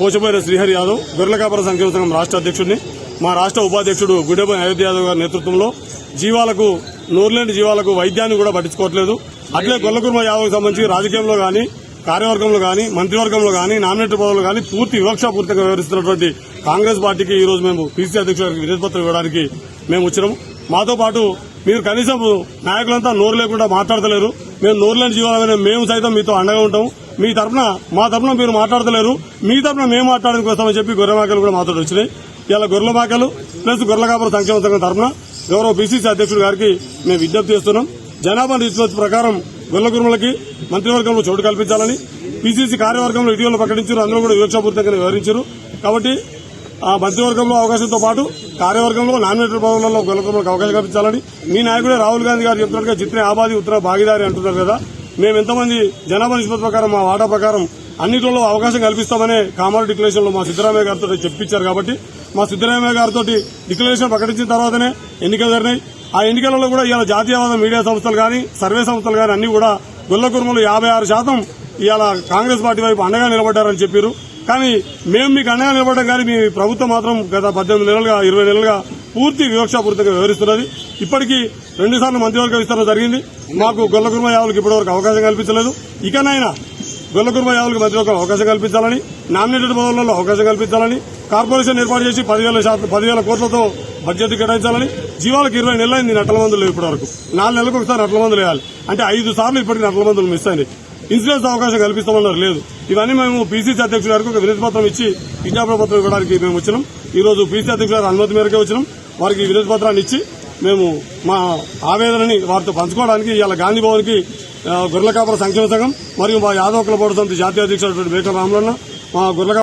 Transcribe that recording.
పోచపోయిన శ్రీహరి యాదవ్ గొర్రెల కాపర సంక్షేమ సంఘం రాష్ట్ర అధ్యక్షుడిని మా రాష్ట్ర ఉపాధ్యక్షుడు గుడ్డెబోయిన అయోధ్య యాదవ్ గారి నేతృత్వంలో జీవాలకు నోరులేని జీవాలకు వైద్యాన్ని కూడా పట్టించుకోవట్లేదు. అట్లే గొల్లకుర్మ యాదవ్కి సంబంధించి రాజకీయంలో కానీ కార్యవర్గంలో కానీ మంత్రివర్గంలో కానీ నామినేటెడ్ పదవులు కానీ పూర్తి వివక్షపూర్తిగా వ్యవహరిస్తున్నటువంటి కాంగ్రెస్ పార్టీకి ఈ రోజు మేము పీసీ అధ్యక్షుడికి గారికి వినతిపత్రం ఇవ్వడానికి మేము వచ్చినాము మాతో పాటు మీరు కనీసం నాయకులంతా నోరు లేకుండా మాట్లాడతలేరు. మేము నోరులేని జీవాలనే మేము సైతం మీతో అండగా ఉంటాము మీ తరపున మా తరఫున మీరు మాట్లాడతలేరు. మీ తరపున మేము మాట్లాడడానికి వస్తామని చెప్పి గొర్రె మేకలు కూడా మాతో వచ్చినాయి. ఇలా గొర్రెల మేకలు ప్లస్ గొర్రెల కాపుర సంక్షేమ సంఘం తరపున గౌరవ బీసీసీ అధ్యక్షుడు గారికి మేము విజ్ఞప్తి చేస్తున్నాం. జనాభా నిష్పత్తి ప్రకారం గొర్రెల గురుములకి మంత్రివర్గంలో చోటు కల్పించాలని పీసీసీ కార్యవర్గంలో ఇటీవల ప్రకటించారు. అందరూ కూడా వివక్షపూర్తంగా వివరించారు. కాబట్టి ఆ మంత్రివర్గంలో అవకాశంతో పాటు కార్యవర్గంలో నామినేటెడ్ పదవులలో గొల్లకులకు అవకాశం కల్పించాలని మీ నాయకుడే రాహుల్ గాంధీ గారు చెప్తున్నట్టుగా చిత్రే ఆబాది ఉత్తర భాగీదారి అంటున్నారు కదా. మేము ఎంతమంది జనాభా నిష్పత్తి ప్రకారం మా వాటా ప్రకారం అన్నిటిలో అవకాశం కల్పిస్తామనే కామారెడ్డి డిక్లరేషన్లో మా సిద్దరామయ్య గారితో చెప్పించారు కాబట్టి మా సిద్దరామయ్య గారితో డిక్లరేషన్ ప్రకటించిన తర్వాతనే ఎన్నికలు జరిగినాయి. ఆ ఎన్నికలలో కూడా ఇవాళ జాతీయవాద మీడియా సంస్థలు కానీ సర్వే సంస్థలు కానీ అన్ని కూడా గొల్లకుర్మలు యాభై ఆరు శాతం ఇవాళ కాంగ్రెస్ పార్టీ వైపు అండగా నిలబడ్డారని చెప్పారు. కానీ మేము మీకు అండగా నిలబడడం కానీ మీ ప్రభుత్వం మాత్రం గత పద్దెనిమిది నెలలుగా ఇరవై నెలలుగా పూర్తి వివక్షాపూర్తిగా వ్యవహరిస్తున్నది ఇప్పటికీ రెండుసార్లు మంత్రివర్గ విస్తరణ జరిగింది. మాకు గొల్లకుర్మ యావులకు ఇప్పటివరకు అవకాశం కల్పించలేదు. ఇకనైనా గొల్లకుర్మ యావులకు మంత్రివర్గం అవకాశం కల్పించాలని నామినేటెడ్ పదవులలో అవకాశం కల్పించాలని కార్పొరేషన్ ఏర్పాటు చేసి పదివేల శాతం పదివేల కోట్లతో బడ్జెట్ కేటాయించాలని జీవాలకు ఇరవై నెలలైంది నట్టల మందులు ఇప్పటివరకు. నాలుగు నెలలకు ఒకసారి నట్టల మందులు వేయాలి. అంటే ఐదు సార్లు ఇప్పటికి నట్టల మందులు మిస్ అయింది ఇన్సూరెన్స్ అవకాశం కల్పిస్తామన్నారు. లేదు. ఇవన్నీ మేము పీసీసీ అధ్యక్షుడు గారికి ఒక వినతి పత్రం ఇచ్చి విజ్ఞాపన పత్రం ఇవ్వడానికి మేము వచ్చినాం. ఈ రోజు పీసీ అధ్యక్షుడు గారి అనుమతి మేరకే వచ్చినాం. వారికి వినతి పత్రాన్ని ఇచ్చి మేము మా ఆవేదనని వారితో పంచుకోవడానికి ఇవాళ గాంధీ భవన్కి ఆ, గొర్రెల కాపర సంక్షేమ సంఘం మరియు మా యాదవ్ క్లబ్ సమితి జాతీయ అధ్యక్షుడు మేకల రామలన్న మా గొర్రెల